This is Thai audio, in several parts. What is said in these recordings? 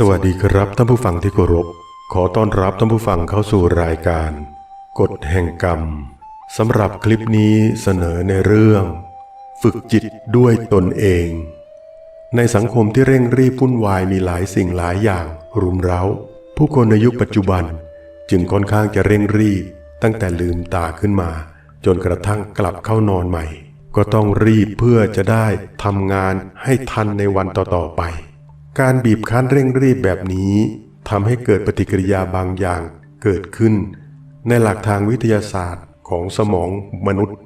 สวัสดีครับท่านผู้ฟังที่เคารพ ขอต้อนรับท่านผู้ฟังเข้าสู่รายการ กฎแห่งกรรมสำหรับคลิปนี้เสนอในเรื่อง ฝึกจิตด้วยตนเอง ในสังคมที่เร่งรีบวุ่นวายมีหลายสิ่งหลายอย่างรุมเร้า ผู้คนในยุคปัจจุบัน จึงค่อนข้างจะเร่งรีบ ตั้งแต่ลืมตาขึ้นมา จนกระทั่งกลับเข้านอนใหม่ ก็ต้องรีบเพื่อจะได้ทำงานให้ทันในวันต่อๆไป การบีบคั้นเร่งรีบแบบนี้ทำให้เกิดปฏิกิริยาบางอย่างเกิดขึ้น ในหลักทางวิทยาศาสตร์ของสมองมนุษย์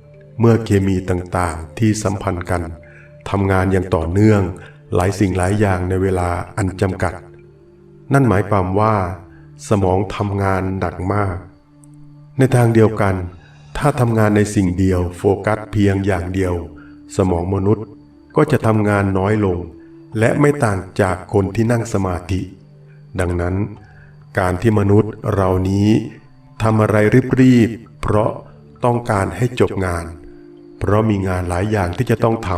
เมื่อเคมีต่างๆ ที่สัมพันธ์กันทำงานอย่างต่อเนื่อง หลายสิ่งหลายอย่างในเวลาอันจำกัด นั่นหมายความว่า สมองทำงานหนักมาก ในทางเดียวกัน ถ้าทำงานในสิ่งเดียวโฟกัสเพียงอย่างเดียว สมองมนุษย์ก็จะทำงานน้อยลง และไม่ต่างจากคนที่นั่งสมาธิ ดังนั้น การที่มนุษย์เรานี้ทำอะไรรีบๆเพราะต้องการให้จบงาน เพราะมีงานหลายอย่างที่จะต้องท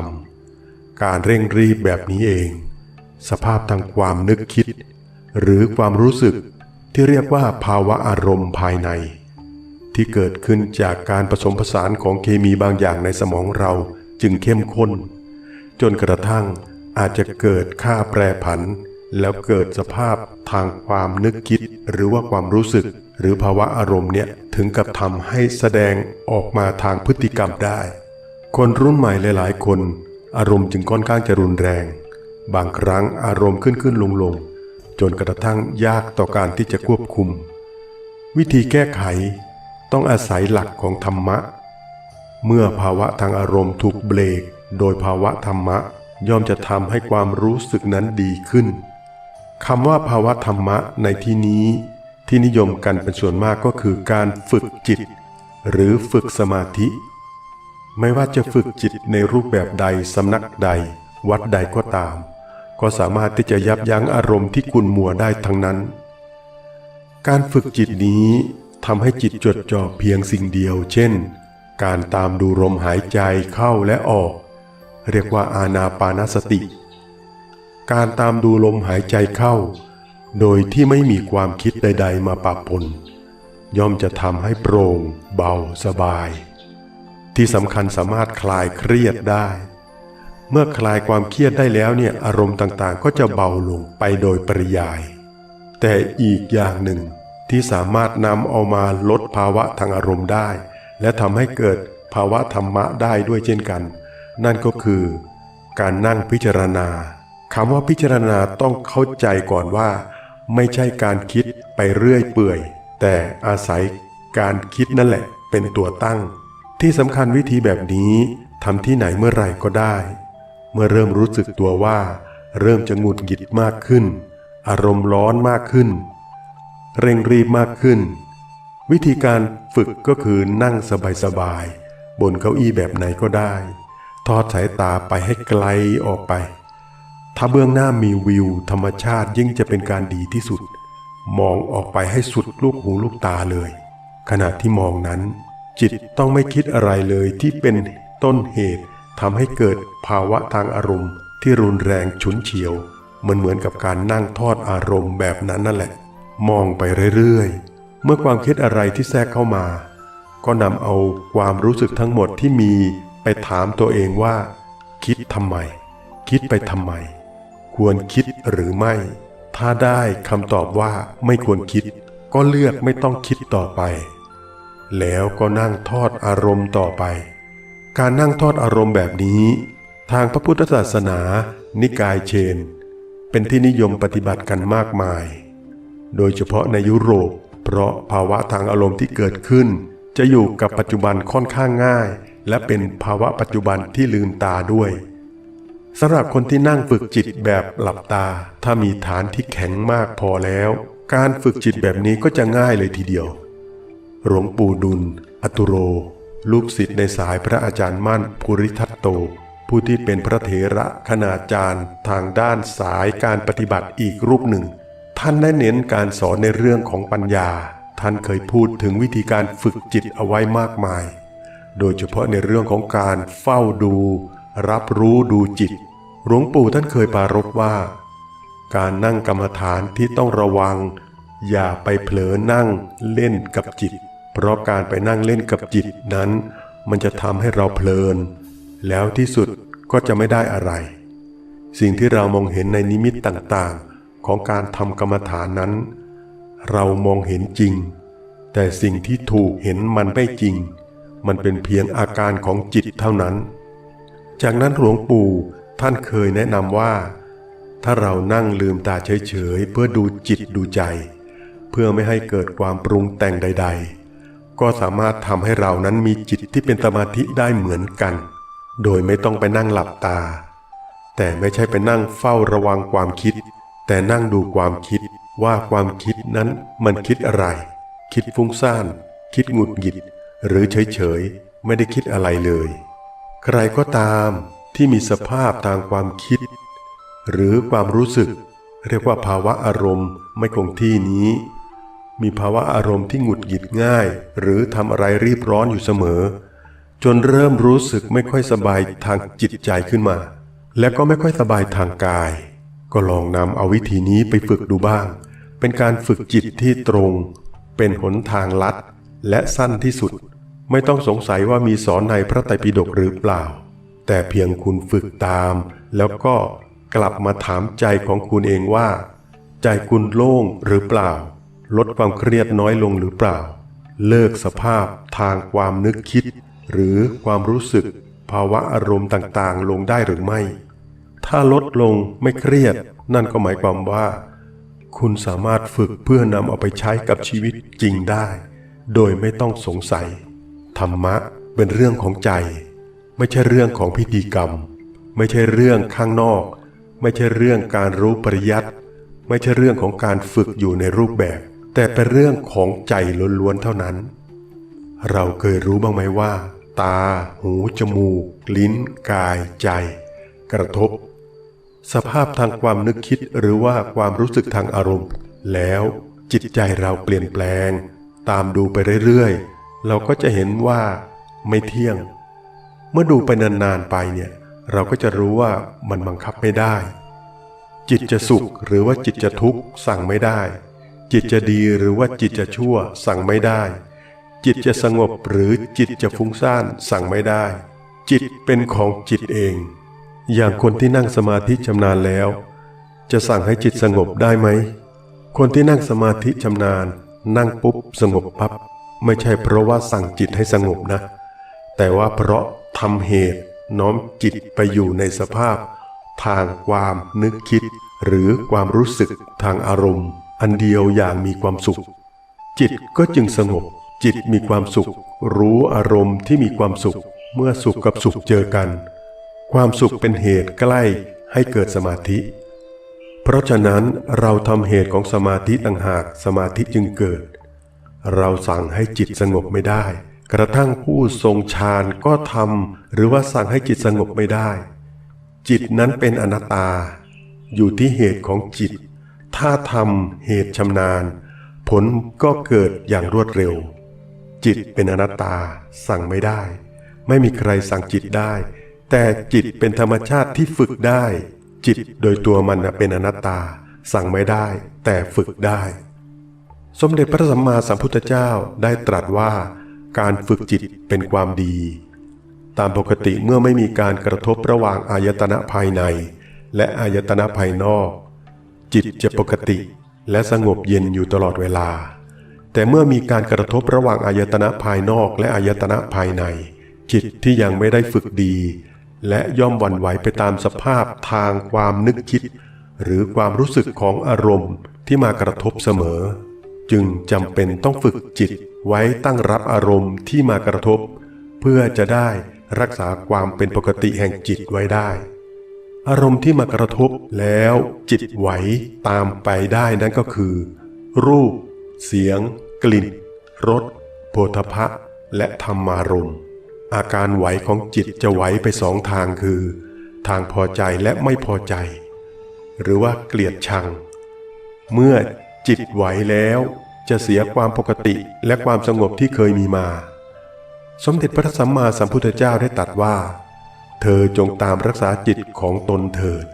ำการเร่งรีบแบบนี้เอง สภาพทางความนึกคิด หรือความรู้สึกที่เรียกว่าภาวะอารมณ์ภายใน ที่เกิดขึ้นจากการผสมผสานของเคมีบางอย่างในสมองเราจึงเข้มข้น จนกระทั่ง อาจจะเกิดค่าแปรผัน แล้วเกิดสภาพทางความนึกคิด หรือว่าความรู้สึก หรือภาวะอารมณ์เนี่ยถึงกับทำให้แสดงออกมาทางพฤติกรรมได้ คนรุ่นใหม่หลาย ๆ คน อารมณ์จึงค่อนข้างจะรุนแรง บางครั้งอารมณ์ขึ้นขึ้นลงลงจนกระทั่งยากต่อการที่จะควบคุม วิธีแก้ไขต้องอาศัยหลักของธรรมะ เมื่อภาวะทางอารมณ์ถูกเบรกโดยภาวะธรรมะ ย่อมจะทำให้ความรู้สึกนั้นดีขึ้นคำว่าภาวะธรรมะในที่นี้ที่นิยมกันเป็นส่วนมากก็คือการฝึกจิต หรือฝึกสมาธิ ไม่ว่าจะฝึกจิตในรูปแบบใดสำนักใด วัดใดก็ตาม ก็สามารถที่จะยับยั้งอารมณ์ที่กุนมัวได้ทั้งนั้น การฝึกจิตนี้ทำให้จิตจดจ่อเพียงสิ่งเดียว เช่น การตามดูลมหายใจเข้าและออก เรียกว่าอานาปานสติ การตามดูลมหายใจเข้า โดยที่ไม่มีความคิดใด ๆ มาปะปนย่อมจะทำให้โปร่ง เบาสบาย ที่สำคัญสามารถคลายเครียดได้ เมื่อคลายความเครียดได้แล้วเนี่ยอารมณ์ต่างๆ ก็จะเบาลงไปโดยปริยาย แต่อีกอย่างหนึ่งที่สามารถนำเอามาลดภาวะทางอารมณ์ได้ และทำให้เกิดภาวะธรรมะได้ด้วยเช่นกัน นั่นก็คือ การนั่งพิจารณาคำว่าพิจารณาต้องเข้าใจก่อนว่า ไม่ใช่การคิดไปเรื่อยเปื่อย แต่อาศัยการคิดนั่นแหละ เป็นตัวตั้ง ที่สำคัญวิธีแบบนี้ทำที่ไหนเมื่อไหร่ก็ได้ เมื่อเริ่มรู้สึกตัวว่า เริ่มจะหงุดหงิดมากขึ้น อารมณ์ร้อนมากขึ้น เร่งรีบมากขึ้น วิธีการฝึกก็คือนั่งสบายๆบนเก้าอี้แบบไหนก็ได้ ทอดสายตาไปให้ไกลออกไป ถ้าเบื้องหน้ามีวิว ธรรมชาติยิ่งจะเป็นการดีที่สุด มองออกไปให้สุดลูกหูลูกตาเลย ขณะที่มองนั้น จิตต้องไม่คิดอะไรเลยที่เป็นต้นเหตุทำให้เกิดภาวะทางอารมณ์ ที่รุนแรงฉุนเฉียว เหมือนเหมือนกับการนั่งทอดอารมณ์แบบนั้นนั่นแหละ มองไปเรื่อยๆ เมื่อความคิดอะไรที่แทรกเข้ามา ก็นำเอาความรู้สึกทั้งหมดที่มี ไปถามตัวเองว่า คิดทำไม คิดไปทำไม ควรคิดหรือไม่ ถ้าได้คำตอบว่าไม่ควรคิด ก็เลือกไม่ต้องคิดต่อไป แล้วก็นั่งทอดอารมณ์ต่อไป การนั่งทอดอารมณ์แบบนี้ ทางพระพุทธศาสนา นิกายเชน เป็นที่นิยมปฏิบัติกันมากมาย โดยเฉพาะในยุโรป เพราะภาวะทางอารมณ์ที่เกิดขึ้น จะอยู่กับปัจจุบันค่อนข้างง่าย และเป็นภาวะปัจจุบันที่ลืมตาด้วยสำหรับคนที่นั่งฝึกจิตแบบหลับตา ถ้ามีฐานที่แข็งมากพอแล้ว การฝึกจิตแบบนี้ก็จะง่ายเลยทีเดียว หลวงปู่ดุล อตุโร ลูกศิษย์ในสายพระอาจารย์มั่นภูริทัตโต ผู้ที่เป็นพระเถระคณาจารย์ ทางด้านสายการปฏิบัติอีกรูปหนึ่ง ท่านได้เน้นการสอนในเรื่องของปัญญา ท่านเคยพูดถึงวิธีการฝึกจิตเอาไว้มากมาย โดยเฉพาะในเรื่องของการเฝ้าดู รับรู้ดูจิต หลวงปู่ท่านเคยปารภว่า การนั่งกรรมฐานที่ต้องระวัง อย่าไปเผลอนั่งเล่นกับจิต เพราะการไปนั่งเล่นกับจิตนั้น มันจะทำให้เราเพลิน แล้วที่สุดก็จะไม่ได้อะไร สิ่งที่เรามองเห็นในนิมิตต่างๆ ของการทำกรรมฐานนั้น เรามองเห็นจริง แต่สิ่งที่ถูกเห็นมันไม่จริง มันเป็นเพียงอาการของจิตเท่านั้น จากนั้นหลวงปู่ท่านเคยแนะนำว่า ถ้าเรานั่งลืมตาเฉยๆเพื่อดูจิตดูใจ เพื่อไม่ให้เกิดความปรุงแต่งใด ๆ ก็สามารถทำให้เรานั้นมีจิตที่เป็นสมาธิได้เหมือนกัน โดยไม่ต้องไปนั่งหลับตา แต่ไม่ใช่ไปนั่งเฝ้าระวังความคิด แต่นั่งดูความคิดว่าความคิดนั้นมันคิดอะไร คิดฟุ้งซ่าน คิดหงุดหงิด หรือเฉยๆ ไม่ได้คิดอะไรเลย ใครก็ตามที่มีสภาพทางความคิด หรือความรู้สึก เรียกว่าภาวะอารมณ์ไม่คงที่นี้ มีภาวะอารมณ์ที่หงุดหงิดง่าย หรือทำอะไรรีบร้อนอยู่เสมอ จนเริ่มรู้สึกไม่ค่อยสบายทางจิตใจขึ้นมา และก็ไม่ค่อยสบายทางกาย ก็ลองนำเอาวิธีนี้ไปฝึกดูบ้าง เป็นการฝึกจิตที่ตรง เป็นหนทางลัดและสั้นที่สุด ไม่ต้องสงสัยว่ามีสอนในพระไตรปิฎกหรือเปล่า แต่เพียงคุณฝึกตาม แล้วก็กลับมาถามใจของคุณเองว่า ใจคุณโล่งหรือเปล่า ลดความเครียดน้อยลงหรือเปล่า เลิกสภาพทางความนึกคิด หรือความรู้สึก ภาวะอารมณ์ต่างๆ ลงได้หรือไม่ ถ้าลดลงไม่เครียด นั่นก็หมายความว่า คุณสามารถฝึกเพื่อนำเอาไปใช้กับชีวิตจริงได้ โดยไม่ต้องสงสัย ธรรมะเป็นเรื่องของใจ ไม่ใช่เรื่องของพิธีกรรม ไม่ใช่เรื่องข้างนอก ไม่ใช่เรื่องการรู้ปริยัติไม่ใช่เรื่องของการฝึกอยู่ในรูปแบบ แต่เป็นเรื่องของใจล้วนๆเท่านั้น เราเคยรู้บ้างไหมว่า ตา หู จมูก ลิ้น กาย ใจ กระทบ สภาพทางความนึกคิดหรือว่าความรู้สึกทางอารมณ์ แล้วจิตใจเราเปลี่ยนแปลง ตามดูไปเรื่อยๆ เราก็จะเห็นว่าไม่เที่ยง เมื่อดูไปนานๆไปเนี่ย เราก็จะรู้ว่ามันบังคับไม่ได้ จิตจะสุขหรือว่าจิตจะทุกข์สั่งไม่ได้ จิตจะดีหรือว่าจิตจะชั่วสั่งไม่ได้ จิตจะสงบหรือจิตจะฟุ้งซ่านสั่งไม่ได้ จิตเป็นของจิตเอง อย่างคนที่นั่งสมาธิชำนาญแล้ว จะสั่งให้จิตสงบได้ไหมคนที่นั่งสมาธิชำนาญนั่งปุ๊บสงบปับ๊บ ไม่ใช่เพราะว่าสั่งจิตให้สงบนะ แต่ว่าเพราะทำเหตุน้อมจิตไปอยู่ในสภาพ ทางความนึกคิด หรือความรู้สึกทางอารมณ์ อันเดียวอย่างมีความสุข จิตก็จึงสงบ จิตมีความสุข รู้อารมณ์ที่มีความสุข เมื่อสุขกับสุขเจอกัน ความสุขเป็นเหตุใกล้ให้เกิดสมาธิ เพราะฉะนั้นเราทำเหตุของสมาธิต่างหากสมาธิจึงเกิด เราสั่งให้จิตสงบไม่ได้ กระทั่งผู้ทรงฌานก็ทำหรือว่าสั่งให้จิตสงบไม่ได้ จิตนั้นเป็นอนัตตา อยู่ที่เหตุของจิต ถ้าทำเหตุชำนาญ ผลก็เกิดอย่างรวดเร็ว จิตเป็นอนัตตาสั่งไม่ได้ ไม่มีใครสั่งจิตได้ แต่จิตเป็นธรรมชาติที่ฝึกได้ จิตโดยตัวมันเป็นอนัตตา สั่งไม่ได้ แต่ฝึกได้ สมเด็จพระสัมมาสัมพุทธเจ้าได้ตรัสว่าการฝึกจิตเป็นความดี ตามปกติเมื่อไม่มีการกระทบระหว่างอายตนะภายใน และอายตนะภายนอก จิตจะปกติและสงบเย็นอยู่ตลอดเวลา แต่เมื่อมีการกระทบระหว่างอายตนะภายนอกและอายตนะภายใน จิตที่ยังไม่ได้ฝึกดี และย่อมวันไหวไปตามสภาพทางความนึกคิด หรือความรู้สึกของอารมณ์ที่มากระทบเสมอ จึงจำเป็นต้องฝึกจิตไว้ตั้งรับอารมณ์ที่มากระทบ เพื่อจะได้รักษาความเป็นปกติแห่งจิตไว้ได้ อารมณ์ที่มากระทบแล้วจิตไหวตามไปได้นั่นก็คือ รูป เสียง กลิ่นรสโผฏฐะและธรรมารมณ์ อาการไหวของจิตจะไหวไปสองทางคือ ทางพอใจและไม่พอใจ หรือว่าเกลียดชัง เมื่อ จิตไหวแล้วจะเสียความปกติและความสงบที่เคยมีมา สมเด็จพระสัมมาสัมพุทธเจ้าได้ตรัสว่า เธอจงตามรักษาจิตของตนเถิด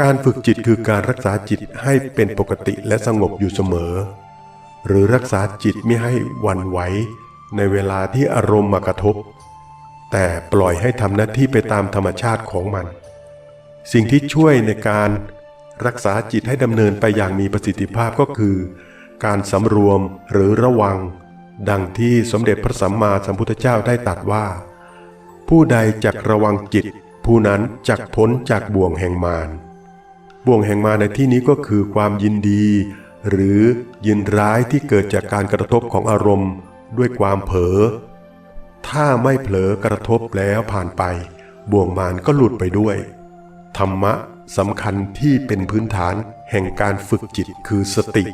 การฝึกจิตคือการรักษาจิตให้เป็นปกติและสงบอยู่เสมอ หรือรักษาจิตไม่ให้วันไหวในเวลาที่อารมณ์มากระทบ แต่ปล่อยให้ทำหน้าที่ไปตามธรรมชาติของมัน สิ่งที่ช่วยในการ รักษาจิตให้ดำเนินไปอย่างมีประสิทธิภาพก็คือ การสำรวมหรือระวัง ดังที่สมเด็จพระสัมมาสัมพุทธเจ้าได้ตรัสว่า ผู้ใดจักระวังจิต ผู้นั้นจักพ้นจากบ่วงแห่งมารบ่วงแห่งมารในที่นี้ก็คือความยินดี หรือยินร้ายที่เกิดจากการกระทบของอารมณ์ ด้วยความเผลอถ้าไม่เผลอกระทบแล้วผ่านไป บ่วงมารก็หลุดไปด้วย ธรรมะ สำคัญที่เป็นพื้นฐานแห่งการฝึกจิตคือสติ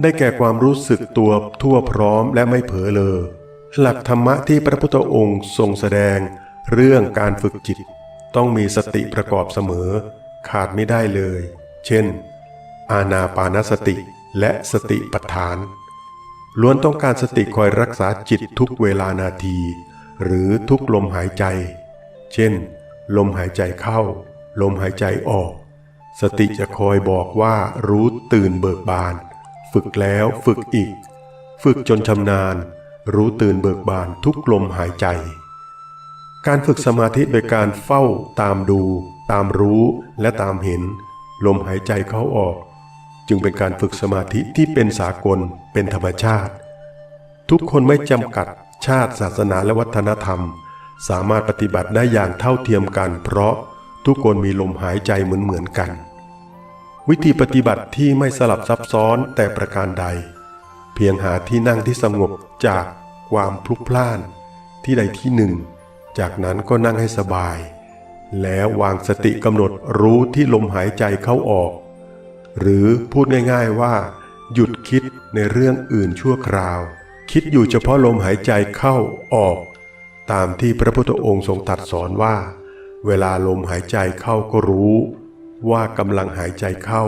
ได้แก่ความรู้สึกตัวทั่วพร้อมและไม่เผลอเลยหลักธรรมะที่พระพุทธองค์ทรงแสดง เรื่องการฝึกจิต ต้องมีสติประกอบเสมอ ขาดไม่ได้เลย เช่น อาณาปานสติและสติปัฏฐาน ล้วนต้องการสติคอยรักษาจิตทุกเวลานาที หรือทุกลมหายใจ เช่น ลมหายใจเข้า ลมหายใจออก สติจะคอยบอกว่ารู้ตื่นเบิกบาน ฝึกแล้วฝึกอีก ฝึกจนชำนาญ รู้ตื่นเบิกบานทุกลมหายใจ การฝึกสมาธิโดยการเฝ้าตามดู ตามรู้และตามเห็น ลมหายใจเข้าออก จึงเป็นการฝึกสมาธิที่เป็นสากลเป็นธรรมชาติ ทุกคนไม่จำกัดชาติศาสนาและวัฒนธรรม สามารถปฏิบัติได้อย่างเท่าเทียมกันเพราะ ทุกคนมีลมหายใจเหมือนเหมือนกัน วิธีปฏิบัติที่ไม่สลับซับซ้อนแต่ประการใด เพียงหาที่นั่งที่สงบจากความพลุกพล่าน ที่ใดที่หนึ่ง จากนั้นก็นั่งให้สบาย แล้ววางสติกำหนดรู้ที่ลมหายใจเข้าออก หรือพูดง่ายๆว่า หยุดคิดในเรื่องอื่นชั่วคราว คิดอยู่เฉพาะลมหายใจเข้าออก ตามที่พระพุทธองค์ทรงตรัสสอนว่า เวลาลมหายใจเข้าก็รู้ว่ากำลังหายใจเข้า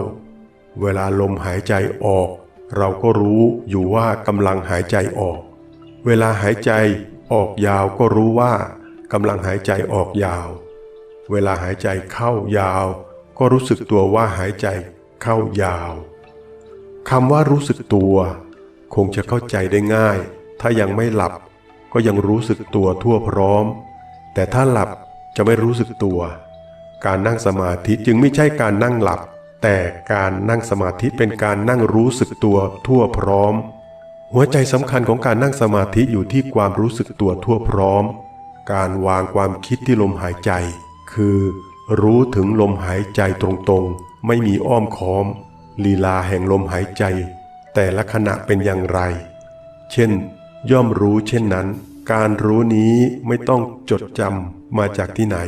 เวลาลมหายใจออก เราก็รู้อยู่ว่ากำลังหายใจออก เวลาหายใจออกยาวก็รู้ว่ากำลังหายใจออกยาว เวลาหายใจเข้ายาว ก็รู้สึกตัวว่าหายใจเข้ายาวคำว่ารู้สึกตัว คงจะเข้าใจได้ง่าย ถ้ายังไม่หลับก็ยังรู้สึกตัวทั่วพร้อม แต่ถ้าหลับ จะไม่รู้สึกตัว การนั่งสมาธิจึงไม่ใช่การนั่งหลับ แต่การนั่งสมาธิเป็นการนั่งรู้สึกตัวทั่วพร้อม หัวใจสำคัญของการนั่งสมาธิอยู่ที่ความรู้สึกตัวทั่วพร้อม การวางความคิดที่ลมหายใจ คือรู้ถึงลมหายใจตรงๆ ไม่มีอ้อมค้อม ลีลาแห่งลมหายใจ แต่ละขณะเป็นอย่างไร เช่น ย่อมรู้เช่นนั้น การรู้นี้ไม่ต้องจดจำ มาจากที่ไหน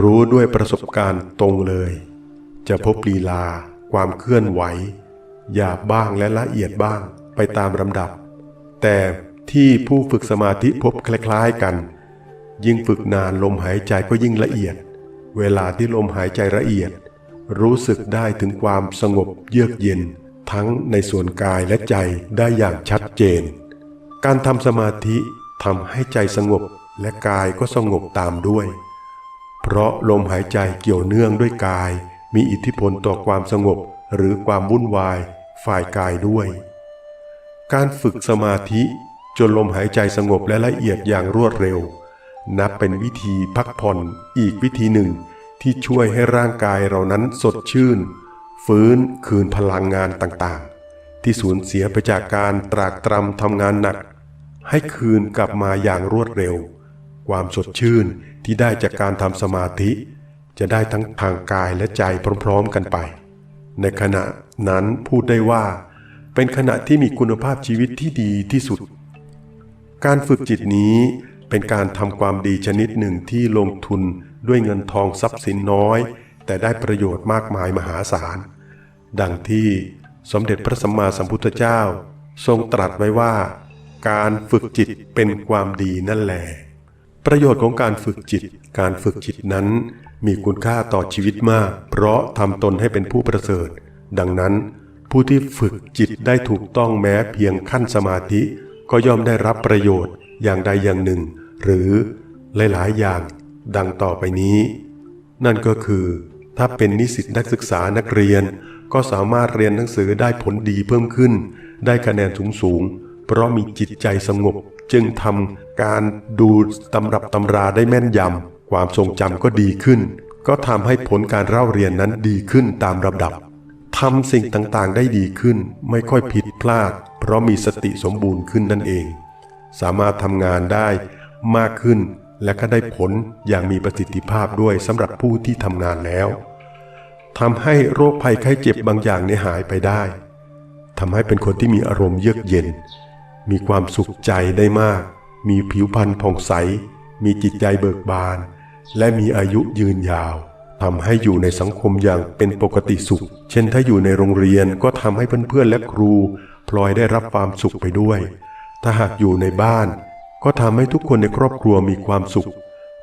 รู้ด้วยประสบการณ์ตรงเลย จะพบลีลา ความเคลื่อนไหวหยาบบ้างและละเอียดบ้างไปตามลำดับ แต่ที่ผู้ฝึกสมาธิพบคล้ายๆกัน ยิ่งฝึกนานลมหายใจก็ยิ่งละเอียด เวลาที่ลมหายใจละเอียด รู้สึกได้ถึงความสงบเยือกเย็น ทั้งในส่วนกายและใจได้อย่างชัดเจน การทำสมาธิทำให้ใจสงบ และกายก็สงบตามด้วย เพราะลมหายใจเกี่ยวเนื่องด้วยกาย มีอิทธิพลต่อความสงบหรือความวุ่นวายฝ่ายกายด้วย การฝึกสมาธิจนลมหายใจสงบและละเอียดอย่างรวดเร็ว นับเป็นวิธีพักผ่อนอีกวิธีหนึ่ง ที่ช่วยให้ร่างกายเรานั้นสดชื่น ฟื้นคืนพลังงานต่างๆ ที่สูญเสียไปจากการตรากตรำทำงานหนัก ให้คืนกลับมาอย่างรวดเร็ว ความสดชื่นที่ได้จากการทำสมาธิ จะได้ทั้งทางกายและใจพร้อมๆกันไป ในขณะนั้นพูดได้ว่า เป็นขณะที่มีคุณภาพชีวิตที่ดีที่สุด การฝึกจิตนี้เป็นการทำความดีชนิดหนึ่งที่ลงทุนด้วยเงินทองทรัพย์สินน้อย แต่ได้ประโยชน์มากมายมหาศาล ดังที่สมเด็จพระสัมมาสัมพุทธเจ้า ทรงตรัสไว้ว่า การฝึกจิตเป็นความดีนั่นแหละ ประโยชน์ของการฝึกจิต การฝึกจิตนั้น มีคุณค่าต่อชีวิตมาก เพราะทำตนให้เป็นผู้ประเสริฐ ดังนั้น ผู้ที่ฝึกจิตได้ถูกต้องแม้เพียงขั้นสมาธิ ก็ย่อมได้รับประโยชน์อย่างใดอย่างหนึ่ง หรือหลาย ๆ อย่างดังต่อไปนี้ นั่นก็คือ ถ้าเป็นนิสิตนักศึกษานักเรียน ก็สามารถเรียนหนังสือได้ผลดีเพิ่มขึ้น ได้คะแนนสูงสูงๆเพราะมีจิตใจสงบ จึงทำการดูตำรับตำราได้แม่นยำความทรงจำก็ดีขึ้น ก็ทำให้ผลการเล่าเรียนนั้นดีขึ้นตามลำดับทำสิ่งต่างๆได้ดีขึ้นไม่ค่อยผิดพลาด เพราะมีสติสมบูรณ์ขึ้นนั่นเอง สามารถทำงานได้มากขึ้นและก็ได้ผลอย่างมีประสิทธิภาพด้วยสำหรับผู้ที่ทำงานแล้วทำให้โรคภัยไข้เจ็บบางอย่างในยหายไปได้ทำให้เป็นคนที่มีอารมณ์เยือกเย็น มีความสุขใจได้มาก มีผิวพรรณผ่องใส มีจิตใจเบิกบาน และมีอายุยืนยาวทำให้อยู่ในสังคมอย่างเป็นปกติสุข เช่นถ้าอยู่ในโรงเรียนก็ทำให้เพื่อนๆและครู พลอยได้รับความสุขไปด้วย ถ้าหากอยู่ในบ้าน ก็ทำให้ทุกคนในครอบครัวมีความสุข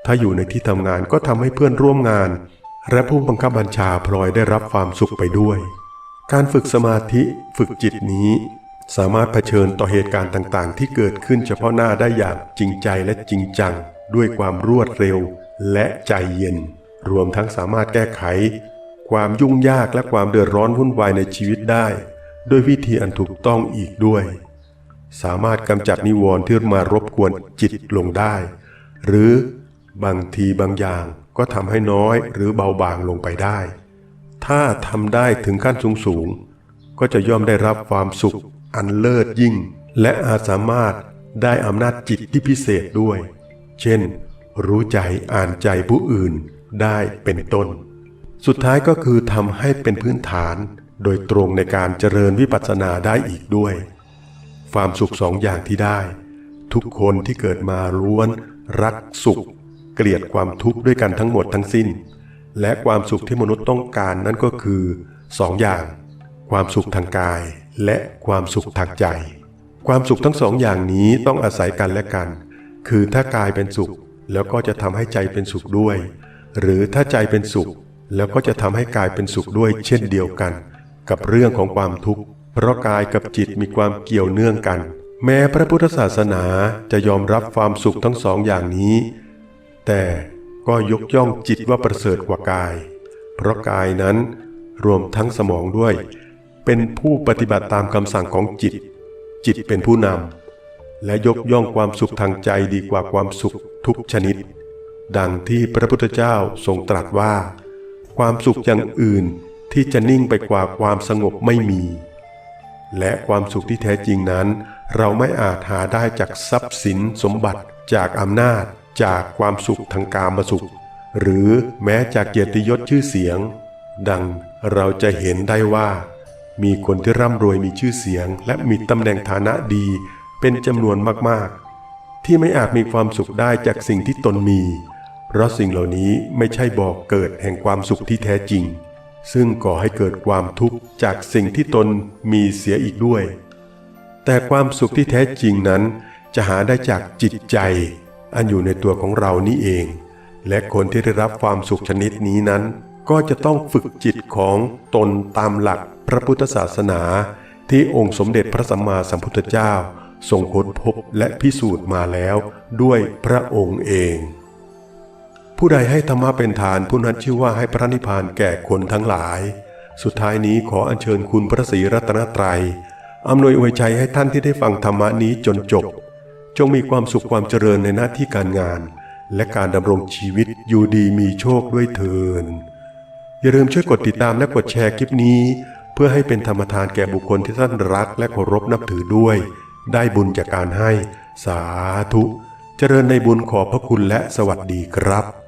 ถ้าอยู่ในที่ทำงานก็ทำให้เพื่อนร่วมงาน และผู้บังคับบัญชาพลอยได้รับความสุขไปด้วย การฝึกสมาธิฝึกจิตนี้ สามารถเผชิญต่อเหตุการณ์ต่างๆ ที่เกิดขึ้นเฉพาะหน้าได้อย่างจริงใจและจริงจัง ด้วยความรวดเร็วและใจเย็น รวมทั้งสามารถแก้ไข ความยุ่งยากและความเดือดร้อนวุ่นวายในชีวิตได้ ด้วยวิธีอันถูกต้องอีกด้วย สามารถกำจัดนิวรณ์ที่มารบกวนจิตลงได้ หรือบางทีบางอย่างก็ทำให้น้อยหรือเบาบางลงไปได้ ถ้าทำได้ถึงขั้นสูงสูงๆก็จะย่อมได้รับความสุข อันเลิศยิ่ง และอาจสามารถได้อำนาจจิตที่พิเศษด้วย เช่น รู้ใจอ่านใจผู้อื่นได้เป็นต้น สุดท้ายก็คือทำให้เป็นพื้นฐาน โดยตรงในการเจริญวิปัสสนาได้อีกด้วย ความสุขสองอย่างที่ได้ ทุกคนที่เกิดมาล้วน รักสุข เกลียดความทุกข์ด้วยกันทั้งหมดทั้งสิ้น และความสุขที่มนุษย์ต้องการนั่นก็คือสองอย่าง ความสุขทางกาย และความสุขทางใจ ความสุขทั้งสองอย่างนี้ต้องอาศัยกันและกัน คือถ้ากายเป็นสุขแล้วก็จะทำให้ใจเป็นสุขด้วย หรือถ้าใจเป็นสุข แล้วก็จะทำให้กายเป็นสุขด้วย เช่นเดียวกัน กับเรื่องของความทุกข์ เพราะกายกับจิตมีความเกี่ยวเนื่องกัน แม้พระพุทธศาสนาจะยอมรับความสุขทั้งสองอย่างนี้ แต่ก็ยกย่องจิตว่าประเสริฐกว่ากาย เพราะกายนั้นรวมทั้งสมองด้วย เป็นผู้ปฏิบัติตามคำสั่งของจิต จิตเป็นผู้นำและยกย่องความสุขทางใจดีกว่าความสุขทุกชนิด ดังที่พระพุทธเจ้าทรงตรัสว่า ความสุขอย่างอื่นที่จะนิ่งไปกว่าความสงบไม่มี และความสุขที่แท้จริงนั้น เราไม่อาจหาได้จากทรัพย์สินสมบัติจากอำนาจจากความสุขทางกามสุข หรือแม้จากเกียรติยศชื่อเสียง ดังเราจะเห็นได้ว่า มีคนที่ร่ำรวยมีชื่อเสียง และมีตำแหน่งฐานะดี เป็นจำนวนมากๆ ที่ไม่อาจมีความสุขได้จากสิ่งที่ตนมี เพราะสิ่งเหล่านี้ไม่ใช่บอกเกิดแห่งความสุขที่แท้จริง ซึ่งก่อให้เกิดความทุกข์จากสิ่งที่ตนมีเสียอีกด้วย แต่ความสุขที่แท้จริงนั้น จะหาได้จากจิตใจ อันอยู่ในตัวของเรานี่เอง และคนที่ได้รับความสุขชนิดนี้นั้น ก็จะต้องฝึกจิตของตนตามหลัก พระพุทธศาสนาที่องค์สมเด็จพระสัมมาสัมพุทธเจ้าทรงค้นพบและพิสูจน์มาแล้วด้วยพระองค์เอง ผู้ใดให้ธรรมะเป็นฐานผู้นั้นชื่อว่าให้พระนิพพานแก่คนทั้งหลาย สุดท้ายนี้ขออัญเชิญคุณพระศรีรัตนตรัยอำนวยอวยใจให้ท่านที่ได้ฟังธรรมนี้จนจบ จงมีความสุขความเจริญในหน้าที่การงาน และการดำรงชีวิตอยู่ดีมีโชคด้วยเถินอย่าลืมช่วยกดติดตามและกดแชร์คลิปนี้ เพื่อให้เป็นธรรมทานแก่บุคคลที่ท่านรักและเคารพนับถือด้วย ได้บุญจากการให้ สาธุ เจริญในบุญขอบพระคุณและสวัสดีครับ